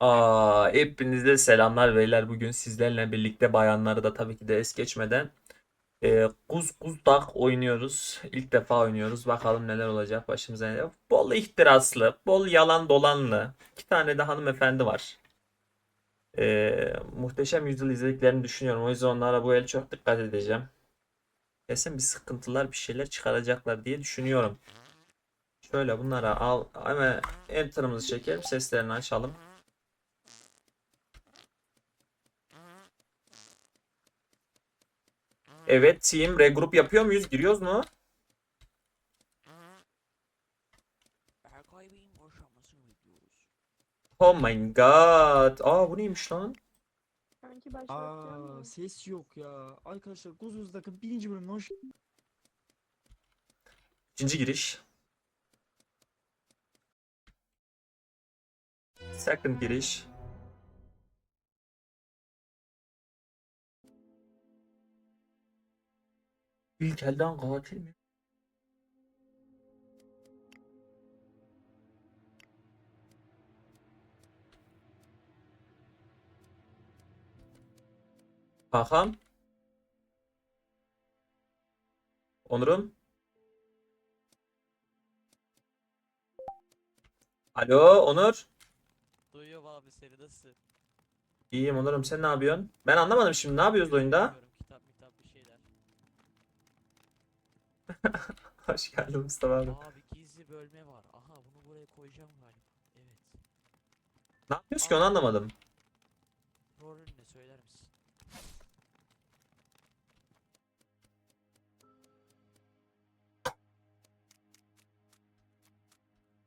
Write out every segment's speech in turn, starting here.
Aa, hepinize selamlar beyler. Bugün sizlerle birlikte bayanları da tabii ki de es geçmeden e, Kuz Kuzdak oynuyoruz. İlk defa oynuyoruz. Bakalım neler olacak başımıza. ne- Bol ihtiraslı, bol yalan dolanlı. İki tane de hanımefendi var. E, muhteşem Yüzyıl izlediklerini düşünüyorum. O yüzden onlara bu el çok dikkat edeceğim. Kesin bir sıkıntılar, bir şeyler çıkaracaklar diye düşünüyorum. Şöyle bunlara al. Hemen enter'ımızı çekelim. Seslerini açalım. Evet team regroup yapıyor muyuz? Giriyoruz mu? Oh my god. Aa bu neymiş lan? Sanki Aa ya. ses yok ya. Arkadaşlar Guzuz'daki birinci bölümüne hoş İkinci giriş. Second giriş. İlk elden katil mi? Hakan. Onurum. Alo Onur. Duyuyorum abi seni nasıl? İyiyim Onur'um sen ne yapıyorsun? Ben anlamadım şimdi ne yapıyoruz oyunda? Bilmiyorum, kitap mitap bir şeyler. Hoş geldin Mustafa abi. Abi gizli bölme var. Aha bunu buraya koyacağım galiba. Evet. Ne yapıyoruz ki onu anlamadım. Rolün ne söyler misin?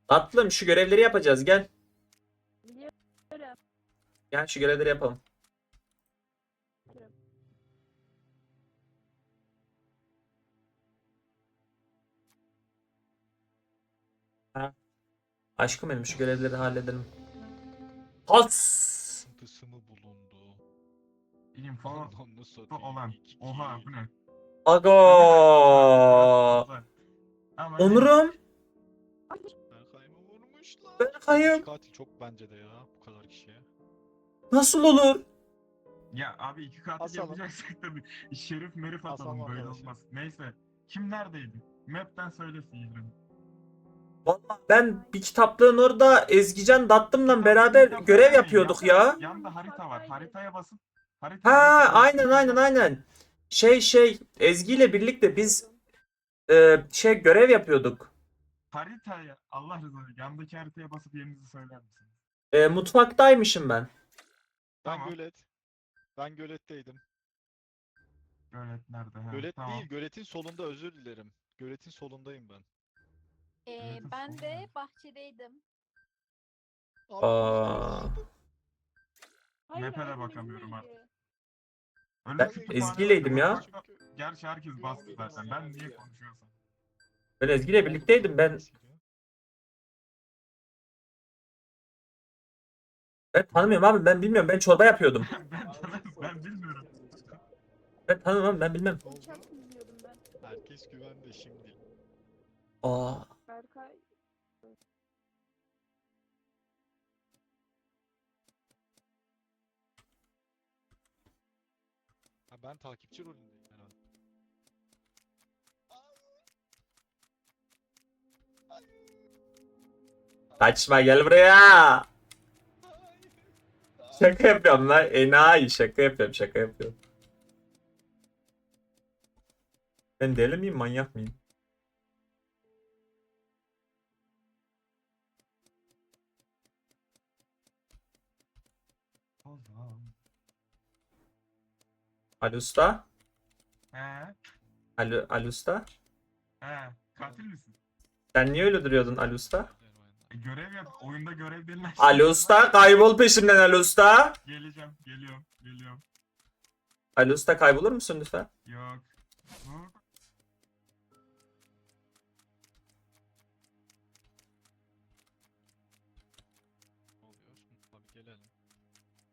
Tatlım şu görevleri yapacağız gel. Biliyorum. Gel şu görevleri yapalım. Aşkım benim şu görevleri halledelim. Has. sıkıntısı mı bulundu? info Anlamlı satayım. olan. Oha bu ne? Aga. Ama Onurum. Berkay mı vurmuşlar? Berkay'ım. Katil çok bence de ya bu kadar kişiye. Nasıl olur? Ya abi iki katil Asalım. yapacaksak tabii. Şerif merif atalım Asalım böyle arkadaşlar. olmaz. Neyse. Kim neredeydi? Map'ten söylesin İzmir'im. Vallahi ben bir kitaplığın orada Ezgican Dattım'la beraber görev yapıyorduk ya. Yanında harita var. Haritaya basıp haritaya Ha aynen aynen aynen. Şey şey Ezgi ile birlikte biz e, şey görev yapıyorduk. Haritaya Allah rızası yandaki haritaya basıp yerinizi söyler misiniz? E, mutfaktaymışım ben. Ben Tamam. gölet. Ben göletteydim. Gölet nerede? Ha, Gölet tamam. değil, göletin solunda özür dilerim. Göletin solundayım ben. Ee, ben de bahçedeydim. Aa. Hayır, Map'e de hayır, bakamıyorum artık. Öyle Ben var. ya. Gerçi herkes bastı zaten. Ben niye konuşuyorsam. Ben Ezgi ile birlikteydim ben. Ben tanımıyorum abi ben bilmiyorum ben çorba yapıyordum. ben, ben, ben bilmiyorum. Ben tanımam ben bilmem. Uçak izliyordum ben. Herkes güvende şimdi. Aa. Berkay. Ha, ben takipçi rolündeyim herhalde. Kaçma gel buraya. Şaka yapıyorum lan. Enayi şaka yapıyorum şaka yapıyorum. Ben deli miyim manyak mıyım? Ali Usta? He? Ali, Ali Usta? He? Katil misin? Sen niye öyle duruyordun Ali Usta? E, görev yap. Oyunda görev denilen Ali şey Usta var. kaybol peşimden Ali Usta. Geleceğim. Geliyorum. Geliyorum. Ali Usta kaybolur musun lütfen? Yok.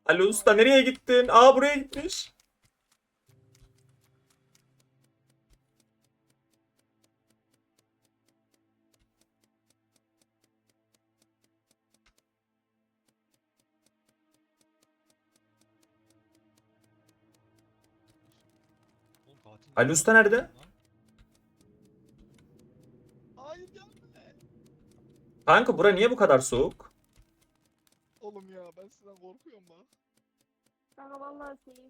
Ali Usta nereye gittin? Aa buraya gitmiş. Ali Usta nerede? Lan. Hayır gelme. Kanka bura niye bu kadar soğuk? Oğlum ya ben sizden korkuyorum lan. Kanka vallahi safe.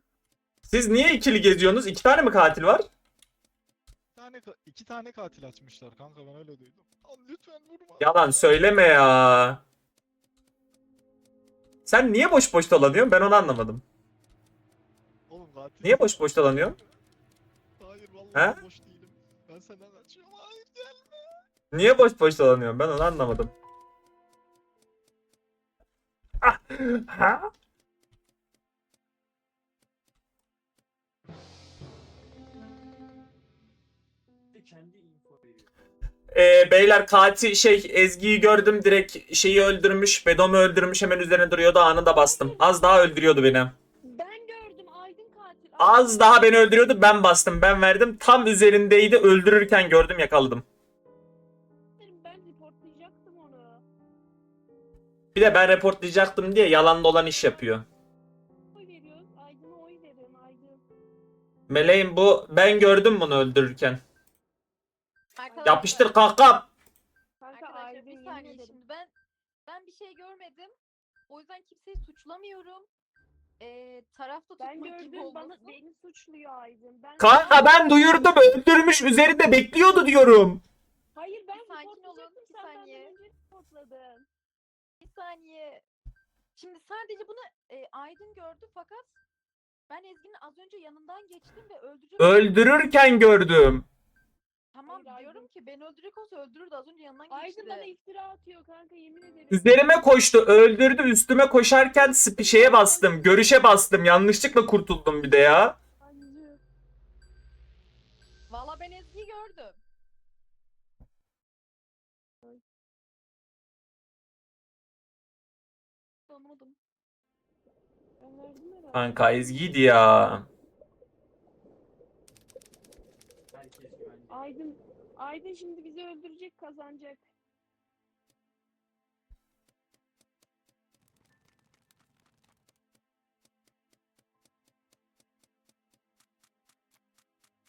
Siz niye ikili geziyorsunuz? İki tane mi katil var? Bir tane ka- iki tane katil açmışlar kanka ben öyle duydum. Al lütfen vurma. Yalan söyleme ya. Sen niye boş boş dolanıyorsun? Ben onu anlamadım. Oğlum katil. Niye boş boş dolanıyorsun? He? boş değilim. Ben senden kaçıyorum. Hayır gelme. Niye boş boş dolanıyorsun? Ben onu anlamadım. Ah, ha? Ee, beyler katil şey Ezgi'yi gördüm direkt şeyi öldürmüş. Bedom'u öldürmüş hemen üzerine duruyordu anında bastım. Az daha öldürüyordu beni. Ben gördüm Aydın katil. Az daha beni öldürüyordu ben bastım ben verdim. Tam üzerindeydi öldürürken gördüm yakaladım. Ben reportlayacaktım onu. Bir de ben reportlayacaktım diye yalan dolan iş yapıyor. Oy veriyoruz. Aydın'a oy verin Aydın. Meleğim bu ben gördüm bunu öldürürken. Arkadaşlar, Yapıştır kankam. Kanka Arkadaşlar Aydın bir yemin saniye ederim. şimdi ben ben bir şey görmedim. O yüzden kimseyi suçlamıyorum. Ee, tarafta tutmak Ben gibi gördüm bana beni suçluyor Aydın. Ben Kanka ben duyurdum öldürmüş üzerinde bekliyordu diyorum. Hayır ben sakin olun, bir Sen saniye. Bir saniye. Şimdi sadece bunu e, Aydın gördü fakat ben Ezgi'nin az önce yanından geçtim ve öldürecek. Öldürürken gördüm. Tamam Hayır, diyorum Aydın. ki beni öldürecek olsa öldürürdü az önce yanından geçti. Aydın bana iftira atıyor kanka yemin ederim. Üzerime koştu öldürdü üstüme koşarken sp- şeye bastım görüşe bastım yanlışlıkla kurtuldum bir de ya. Hancı. Valla ben Ezgi'yi gördüm. Anlamadım. Ben verdim herhalde. Kanka Ezgi'ydi ya. Herkes güvende. Aydın, şimdi bizi öldürecek kazanacak.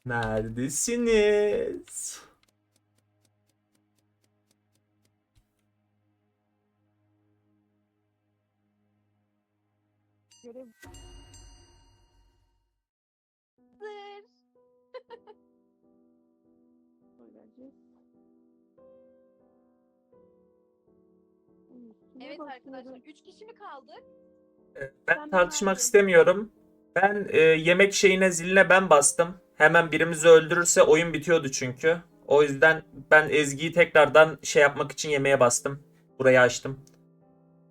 Neredesiniz? Görev vereceğiz. Evet arkadaşlar basıyorum. 3 kişi mi kaldık? Ben Ben tartışmak istemiyorum. Ben e, yemek şeyine ziline ben bastım. Hemen birimizi öldürürse oyun bitiyordu çünkü. O yüzden ben Ezgi'yi tekrardan şey yapmak için yemeğe bastım. Burayı açtım.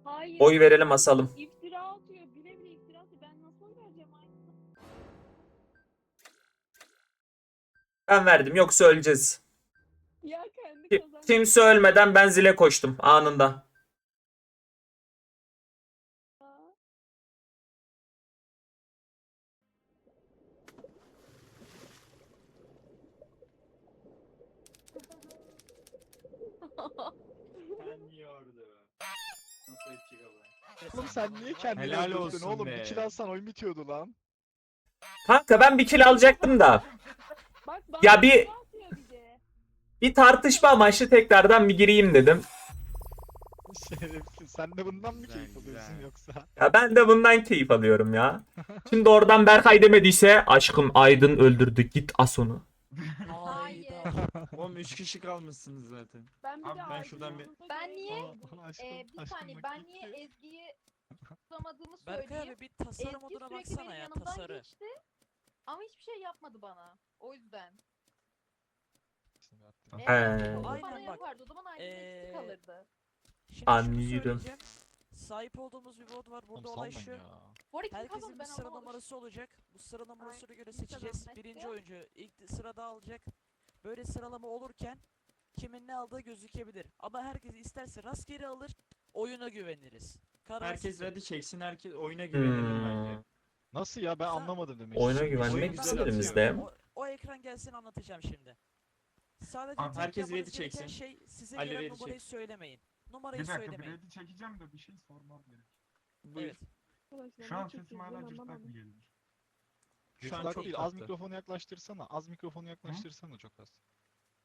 Hayır. Oy verelim asalım. İftira atıyor. Bile bile iftira atıyor. Ben nasıl vereceğim Aydın'a? Ben verdim yoksa öleceğiz. Ya kendi kazandı. Kimse ölmeden ben zile koştum anında. Oğlum sen niye kendini Helal öldürdün olsun oğlum? be. Bir kill alsan oyun bitiyordu lan. Kanka ben bir kill alacaktım da. Bak bana Ya bir- de. Bir tartışma amaçlı tekrardan bir gireyim dedim. Şerefsiz. Sen de bundan mı keyif alıyorsun yoksa? Ya ben de bundan keyif alıyorum ya. Şimdi oradan Berkay demediyse aşkım Aydın öldürdü git as onu. Hayır. Oğlum 3 kişi kalmışsınız zaten. Ben bir Abi de ben Aydın'ın şuradan bir- Ben niye- Ee, bir aşkım saniye ben niye Ezgi'yi tutamadığımı Berkay söyleyeyim. abi bir tasarım Ezgi moduna sürekli baksana benim ya yanımdan tasarı. geçti. Ama hiçbir şey yapmadı bana. O yüzden. He. Bana Aynen bak. yapardı. O zaman Aydın Ee, kalırdı. Şimdi Anlıyorum. Sahip olduğumuz bir mod var. Burada olay şu. ya. Herkesin bir ben sıra numarası olacak. Bu sıra numarasına göre seçeceğiz. Birinci oyuncu ilk sırada alacak. Böyle sıralama olurken kimin ne aldığı gözükebilir. Ama herkes isterse rastgele alır. Oyuna güveniriz. Karar Herkes ready çeksin. Herkes oyuna güvenelim bence. Hmm. Nasıl ya ben anlamadım demek. Oyuna güvenmek güzel üzerimizde. O, o ekran gelsin anlatacağım şimdi. Sadece Abi tek herkes yapmanız ready gereken çeksin. Şey size Ali gelen ready numarayı çeksin. söylemeyin. Numarayı Bir dakika bir söylemeyin. ready çekeceğim de bir şey sormam gerek. Buyur. Evet. Arkadaşlar Şu an sesim çekiyoruz hala cırtlak mı anlamadım. geliyor? Şu an Kulak çok değil az tatlı. mikrofonu yaklaştırsana. Az mikrofonu yaklaştırsana çok az.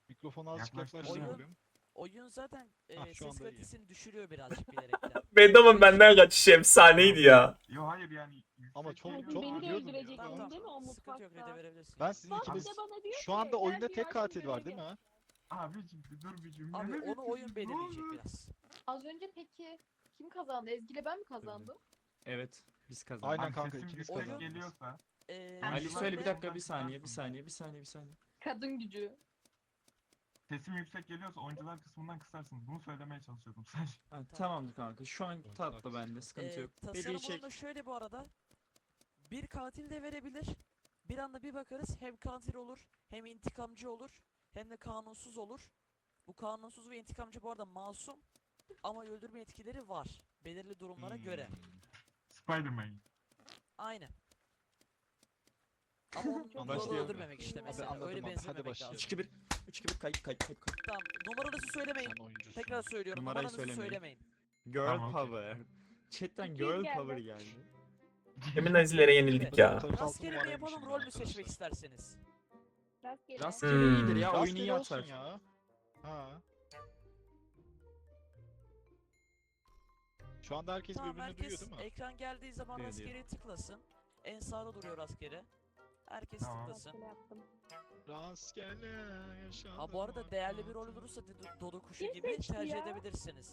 Mikrofonu azıcık Yaklaştırdım. yaklaştır. Oyun zaten e, Ah, şu ses anda iyi. kalitesini düşürüyor birazcık bilerekten. Bedamın benden kaçışı efsaneydi ya. Yo hayır yani. Ama çok- geliyor. çok beni de biliyordum ya. Tamam, değil mi o Sıkıntı yok, mutfakta? rede verebilirsin. Ben sizin Bak bir ikiniz... de bana diyor Şu ki, anda gel oyunda bir tek katil var değil mi? Abicim bir dur bir cümle. Abi onu oyun belirleyecek biraz. Az önce peki kim kazandı? Ezgi ile ben mi kazandım? Evet biz kazandık. Aynen Abi kanka sesim ikiniz yüksek kazandınız. geliyorsa. Ee, Ali söyle bir dakika bir saniye bir saniye bir saniye bir saniye. Kadın gücü. Sesim yüksek geliyorsa oyuncular kısmından kısarsınız. Bunu söylemeye çalışıyordum sadece. Ha, tamamdır kanka şu an tatlı bende sıkıntı Ee, yok. tasarım Dediği çek. şöyle bu arada. Bir katil de verebilir. Bir anda bir bakarız hem katil olur, hem intikamcı olur, hem de kanunsuz olur. Bu kanunsuz ve intikamcı bu arada masum ama öldürme etkileri var. Belirli durumlara göre. Hmm. Spider-Man. Aynen. Ama onu yolu Başlayalım. öldürmemek işte mesela. anladım Öyle abi, hadi benzememek lazım. 3 2 1 3 2 1 kayıt kayıt kayıt. kayıt. Tamam. Numaranızı söylemeyin. Sen oyuncusun. Tekrar söylüyorum. Numarayı Numaranızı söylemeyin. söylemeyin. Girl Tamam, okey. power. Chatten girl geldi. power geldi. Emin azilere yenildik ya. Rastgele mi yapalım, rol mü seçmek isterseniz? Rastgele. Rastgele Hmm. iyidir ya oyunu iyi atar. ya. Ha. Şu anda herkes Tamam birbirini duyuyor herkes değil mi? ekran geldiği zaman Duyuyor, duyuyor. rastgele tıklasın. En sağda duruyor rastgele. Herkes Tamam. tıklasın. Rastgele yaptım. Rastgele yaşadım. Ha bu arada değerli bir rol olursa de- Dodo kuşu Kim gibi seçti tercih ya? edebilirsiniz.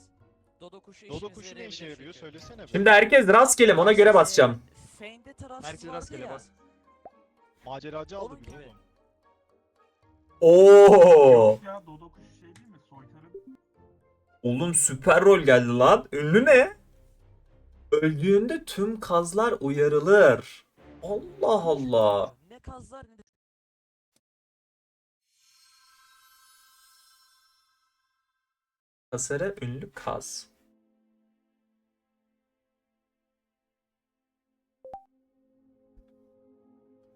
Dodo kuşu Dodo işinize kuşu ne işe yarayabilir yarıyor? çünkü. Söylesene be. Şimdi herkes rastgele ona göre basacağım. Tarafsız Herkes vardı rastgele ya. bas. Maceracı aldı Onun bir gibi. oğlum. Oo. Yok ya Dodo kuşu şey değil mi? Soytarı. Oğlum süper rol geldi lan. Ünlü ne? Öldüğünde tüm kazlar uyarılır. Allah Allah. Ne kazlar ne de Tasarı ünlü kaz.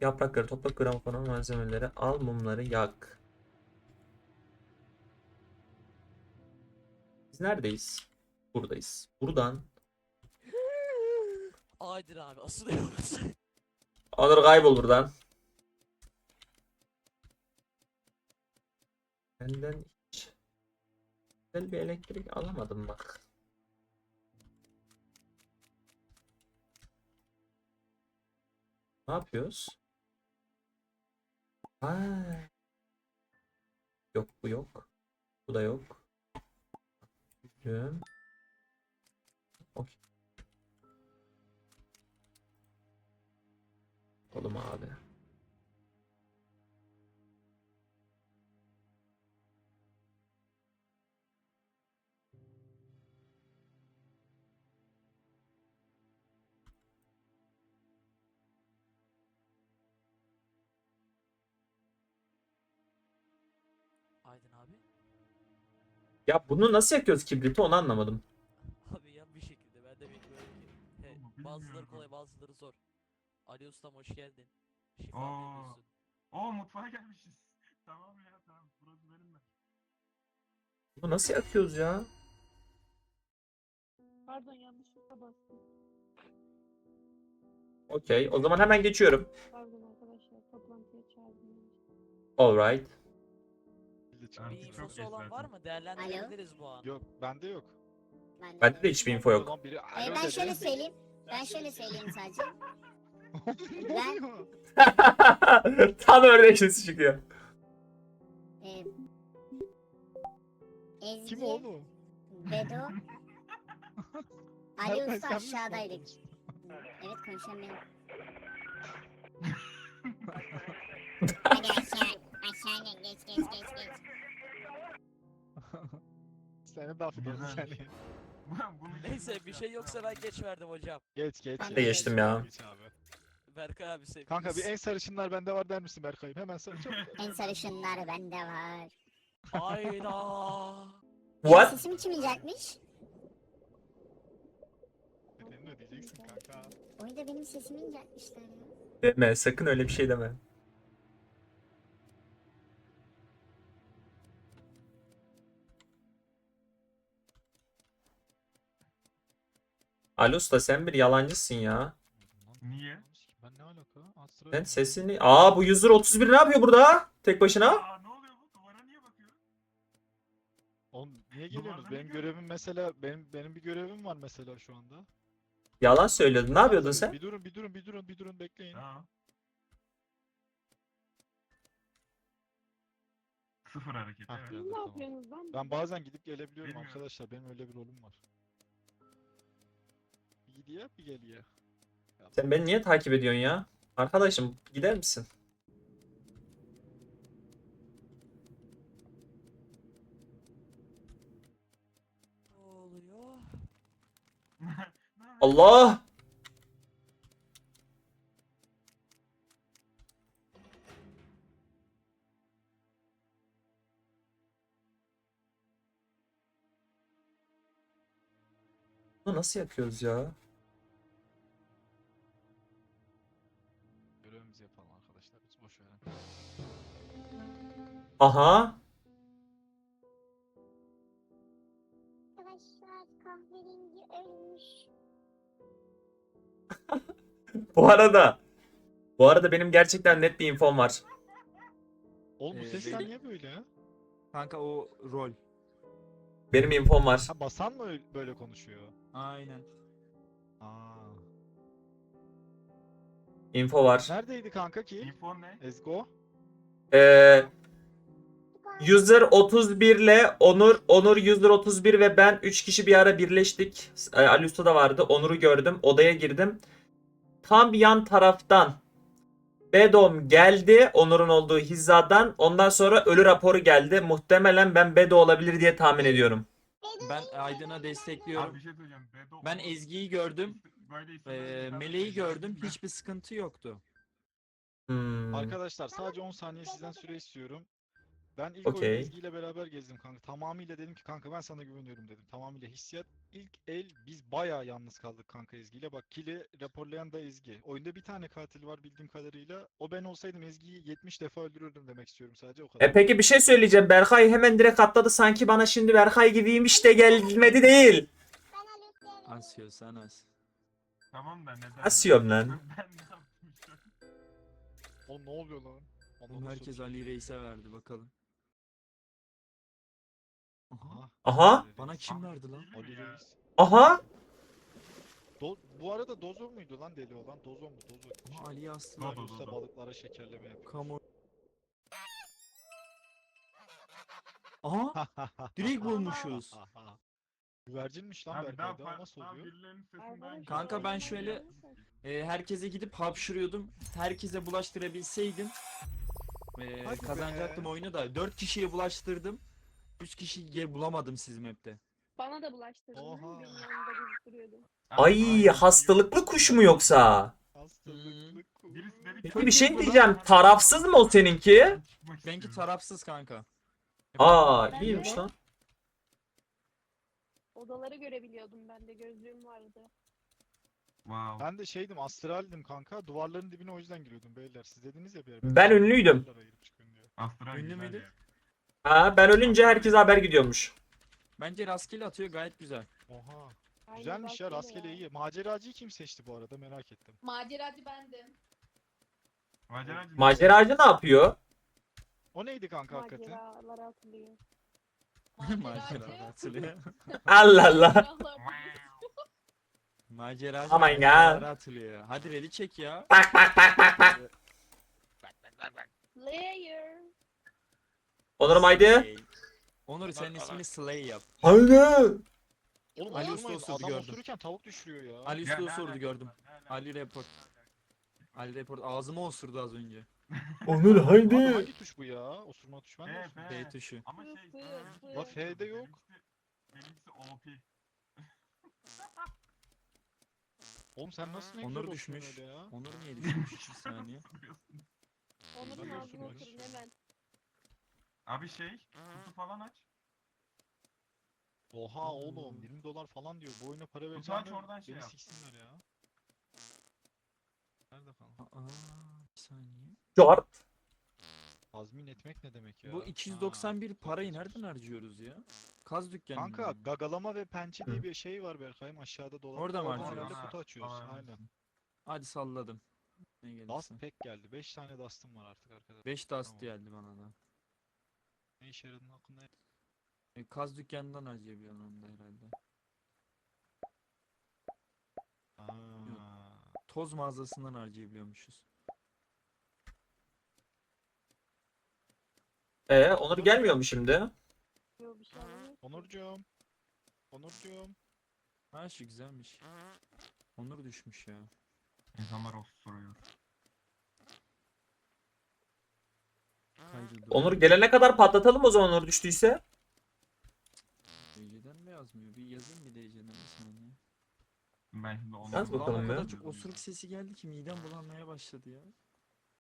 Yaprakları topla gramofona malzemeleri al mumları yak. Biz neredeyiz? Buradayız. Buradan Aydır abi asılıyoruz. Onur kaybol buradan. Benden hiç güzel bir elektrik alamadım bak. Ne yapıyoruz? Ha. Yok bu yok. Bu da yok. Üzüm. Okey. Oğlum abi. Aydın abi. Ya bunu nasıl yakıyoruz kibriti onu anlamadım. Abi ya bir şekilde ben de bilmiyorum ki. He, bazıları kolay bazıları zor. Ali Ustam hoş geldin. Şifa Oo. veriyorsun. Oo mutfağa gelmişiz. tamam ya tamam. Burası benim ben. Bunu nasıl yakıyoruz ya? Pardon yanlışlıkla bastım. Okey. O zaman hemen geçiyorum. Pardon arkadaşlar toplantıya çağırdım. Alright. Bildi Bir. Çok infosu geç olan var zaten. mı? Değerlendirebiliriz bu an. Yok bende yok. Bende de hiçbir info yok. biri Ee, alo ben dedi. şöyle söyleyeyim. Ben şöyle söyleyeyim sadece. Ben-? Tam örnek sesi çıkıyor. Ee, Ezgi, Kim oğlum? Bedo, Ali Berkay, Usta sen misin aşağıdaydık. Evet konuşan benim. Hadi aşağı. Aşağı in, geç geç geç geç. Seni de Güzel. seni. Bunu Neyse bir şey yoksa ben geç verdim hocam. Geç geç. Ben geç. de geçtim ya. Geç abi. Berkay abi sevgilisi. Kanka bir en sarışınlar bende var der misin Berkay'ım? Hemen sarı çabuk. En sarışınlar bende var. Hayda. Benim What? sesimi kim inceltmiş? Bedelini ödeyeceksin kanka. Oyunda benim sesimi inceltmişler ya. Deme sakın öyle bir şey deme. Ali Usta sen bir yalancısın ya. Niye? Ben ne alaka? Astra. Sen sesini... Aa bu user 31 ne yapıyor burada? Tek başına. Aa ne oluyor bu? Duvara niye bakıyor? Oğlum niye geliyorsunuz? Benim ne görevim mesela benim benim bir görevim var mesela şu anda. Yalan söylüyordun. Ne yapıyordun sen? Bir durun bir durun bir durun bir durun bekleyin. Ha. Sıfır hareket Hah, evet. Ne yapıyorsunuz lan? Ben bazen gidip gelebiliyorum Bilmiyorum. arkadaşlar. Benim öyle bir rolüm var. Gidiyor bir geliyor. Sen beni niye takip ediyorsun ya? Arkadaşım gider misin? Ne oluyor? Allah! Bunu nasıl yapıyoruz ya? Aha! Arkadaşlar kahverengi ölmüş. Bu arada bu arada benim gerçekten net bir infom var. Oğlum bu Ee, sesler benim- niye böyle ya? Kanka o rol. Benim infom var. Ha basan mı öyle- böyle konuşuyor? Aynen. Aa. Info var. Neredeydi kanka ki? Info ne? Ezgo? Ee, User 31 ile Onur, Onur User 31 ve ben 3 kişi bir ara birleştik. Ee, Ali Usta da vardı. Onur'u gördüm. Odaya girdim. Tam yan taraftan Bedom geldi. Onur'un olduğu hizadan. Ondan sonra ölü raporu geldi. Muhtemelen ben Bedo olabilir diye tahmin ediyorum. Ben Aydın'a destekliyorum. Abi bir şey söyleyeceğim. Bedo Ben. Ezgi'yi gördüm. Böyle Ee. Meleği gördüm. Hiçbir sıkıntı yoktu. Hmm. Arkadaşlar sadece 10 saniye sizden süre istiyorum. Ben ilk Okey. oyunu Ezgi ile beraber gezdim kanka. Tamamıyla dedim ki kanka ben sana güveniyorum dedim. Tamamıyla hissiyat. İlk el biz bayağı yalnız kaldık kanka Ezgi ile. Bak kili raporlayan da Ezgi. Oyunda bir tane katil var bildiğim kadarıyla. O ben olsaydım Ezgi'yi 70 defa öldürürdüm demek istiyorum sadece o kadar. E peki bir şey söyleyeceğim. Berkay hemen direkt atladı. Sanki bana şimdi Berkay gibiymiş de gelmedi değil. Alice'le Asıyorsan as. Tamam da neden? Asıyorum lan. ben ne ne oluyor lan? Oğlum Ananı herkes. Ali Reis'e verdi bakalım. Aha. Ali Bana kim verdi lan? Ali? Reis. Aha. Do- bu arada Dozo muydu lan deli olan? Dozo mu? Dozo. Aha Ali'yi astılar. Dozo. Usta balıklara şekerleme yapıyor. Kamu. Aha. Direkt bulmuşuz. Güvercinmiş lan Abi daha par- nasıl daha oluyor? Kanka ben şöyle-. Ee, herkese gidip hapşırıyordum. Herkese bulaştırabilseydim ee, Hadi be. kazanacaktım oyunu da. 4 kişiye bulaştırdım. 3 kişiyi bulamadım siz map'te. Bana da bulaştırdın. Oha. Benim yanımda. Ay hastalıklı kuş mu yoksa? Hastalıklı kuş. Birisi dedi ki- Peki bir şey diyeceğim. Tarafsız mı o seninki? İstiyorum. tarafsız kanka. Aa Ben iyiymiş de- lan. Odaları görebiliyordum ben de gözlüğüm vardı. Wow. Ben de şeydim astraldim kanka. Duvarların dibine o yüzden giriyordum beyler. Siz dediniz ya bir ara. Ben ünlüydüm. duvarlara girip çıkın diye. Astral Ünlü güzel müydü? yer. Ha ben ölünce herkese haber gidiyormuş. Bence rastgele atıyor gayet güzel. Oha. Aynen Güzelmiş ya rastgele iyi. Maceracıyı kim seçti bu arada merak ettim. Maceracı bendim. Maceracı. Maceracı ne yapıyor? O neydi kanka hakikaten? Maceralara atılıyor. Allah Allah. Maceralar- Macera my God. maceralara atılıyor. Hadi ready çek ya. Bak bak bak bak bak. Layer. Onur'um haydi. Onur senin ismini Slay yap. Haydi. Oğlum Ali Usta adam gördüm. osururken tavuk düşürüyor ya. Ali Usta osurdu gördüm. Ali report. Ali report ağzıma osurdu az önce. Onur Abi haydi. hangi tuş bu ya? Osurma tuş ben de. F tuşu. Ama şey. La F'de yok. Benimkisi, OP. Oğlum sen nasıl ne güzel Onur düşmüş. öyle ya? Onur niye düşmüş? Bir saniye. Onur'un Tabii ağzına osurmuş. oturun hemen. Abi şey. Kutu falan aç. Oha oğlum 20 dolar falan diyor. Bu oyuna para aç, vereceğim. oradan şey Beni yap. siksinler ya. Nerede falan? Aa, bir saniye. Cort. Tazmin etmek ne demek ya? Bu Ha, 291 parayı nereden harcıyoruz ya? Kaz dükkanı. Kanka gagalama ve pençe diye bir şey var Berkay'ım aşağıda dolar. Orada mı Oradan harcıyoruz? herhalde kutu açıyoruz. Aynen. Hadi salladım. Ne gelirse. Dust pek geldi. 5 tane Dust'ım var artık arkadaşlar. 5 dust Tamam. geldi bana da. Ne işe yaradığını hakkında E, kaz dükkanından harcayabiliyorum onu da herhalde. Aa, Toz mağazasından harcayabiliyormuşuz. E Onur gelmiyor mu şimdi? Yok bir şey anlamıyorum. Onurcuğum. Onurcuğum. Ha şu güzelmiş. Onur düşmüş ya. İnsanlar osuruyor. Onur gelene kadar patlatalım o zaman Onur düştüyse. DC'den mi yazmıyor? Bir yazayım bir DC'den bir saniye. Ben şimdi onu Yaz bakalım o kadar ya. çok osuruk sesi geldi ki midem bulanmaya başladı ya.